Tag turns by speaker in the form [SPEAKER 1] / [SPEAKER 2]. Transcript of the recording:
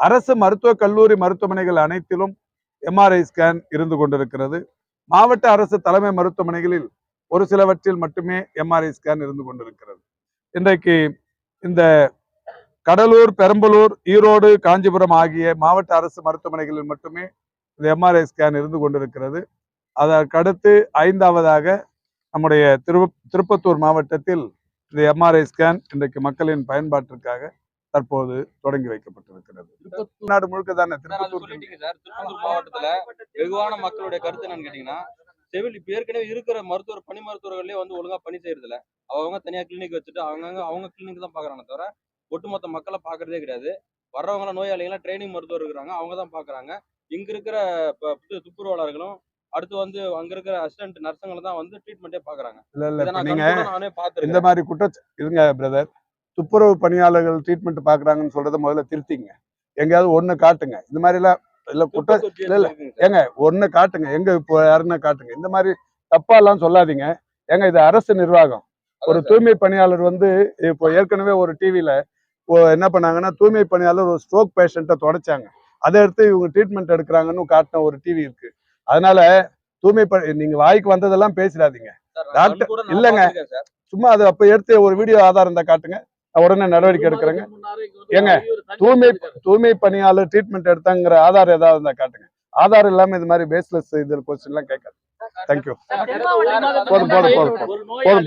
[SPEAKER 1] அரசு மருத்துவக் கல்லூரி மருத்துவமனைகள் அனைத்திலும் எம்ஆர்ஐ ஸ்கேன் இருந்து கொண்டிருக்கிறது. மாவட்ட அரசு தலைமை மருத்துவமனைகளில் ஒரு சிலவற்றில் மட்டுமே எம்ஆர்ஐ ஸ்கேன் இருந்து கொண்டிருக்கிறது. இன்றைக்கு இந்த கடலூர் பெரம்பலூர் ஈரோடு காஞ்சிபுரம் ஆகிய மாவட்ட அரசு மருத்துவமனைகளில் மட்டுமே இந்த எம்ஆர்ஐ ஸ்கேன் இருந்து கொண்டிருக்கிறது. அதற்கடுத்து ஐந்தாவதாக நம்முடைய திரு திருப்பத்தூர் மாவட்டத்தில் இந்த எம்ஆர்ஐ ஸ்கேன் இன்றைக்கு மக்களின் பயன்பாட்டிற்காக தற்போது தொடங்கி வைக்கப்பட்டிருக்கிறது. நாடு முழுக்க தானே? திருப்பத்தூர்
[SPEAKER 2] திருப்பத்தூர் மாவட்டத்துல வெகுவான மக்களுடைய கருத்து என்னன்னு கேட்டீங்கன்னா செவில் இப்ப ஏற்கனவே இருக்கிற மருத்துவர் பணி மருத்துவர்களே வந்து ஒழுங்கா பணி செய்யறது இல்ல அவங்க தனியா கிளினிக் வச்சுட்டு அவங்க அவங்க கிளினிக் தான் பாக்குறாங்க தவிர ஒட்டுமொத்த மக்களை பாக்குறதே கிடையாது. வர்றவங்க நோயாளிகளாம் ட்ரைனிங் மருத்துவர் இருக்கிறாங்க. அவங்க தான் பாக்குறாங்க. இங்க இருக்கிற துப்புரவாளர்களும் அடுத்து வந்து அங்க இருக்கிற அசிஸ்டன்ட் நர்ஸுங்களை தான் வந்து ட்ரீட்மெண்ட்டே பாக்குறாங்க.
[SPEAKER 1] இல்ல இல்ல. நீங்க இந்த மாதிரி குற்றச்ச இருங்க பிரதர் துப்புரவு பணியாளர்கள் ட்ரீட்மெண்ட் பாக்குறாங்கன்னு சொல்றத முதல்ல திருத்திங்க. எங்கேயாவது ஒண்ணு காட்டுங்க. இந்த மாதிரி எல்லாம் இல்ல குற்ற இல்ல, இல்ல. ஏங்க ஒண்ணு காட்டுங்க. எங்க இப்போ யாருன்னா காட்டுங்க. இந்த மாதிரி தப்பா எல்லாம் சொல்லாதீங்க. ஏங்க இது அரசு நிர்வாகம். ஒரு தூய்மை பணியாளர் வந்து இப்போ ஏற்கனவே ஒரு டிவியில என்ன பண்ணாங்கன்னா தூய்மை பணியாளர் ஒரு ஸ்ட்ரோக் பேஷண்ட்டை தொடச்சாங்க. அதை எடுத்து இவங்க ட்ரீட்மெண்ட் எடுக்கிறாங்கன்னு காட்டின ஒரு டிவி இருக்கு. அதனால தூய்மை ப நீங்க வாய்க்கு வந்ததெல்லாம் பேசிடாதீங்க. டாக்டர்- இல்லைங்க. சும்மா அது அப்ப எடுத்து ஒரு வீடியோ ஆதாரம் தான் காட்டுங்க. உடனே நடவடிக்கை எடுக்கிறேங்க. ஏங்க, தூய்மை தூய்மை பணியாளர் ட்ரீட்மெண்ட் எடுத்தாங்கிற ஆதாரம் ஏதாவது இருந்தா காட்டுங்க. ஆதாரம் இல்லாம இது மாதிரி பேஸ்லெஸ் இது கொஸ்டின் எல்லாம் கேட்காது. தேங்க்யூ போதும், போதும், போதும், போதும் போதும்.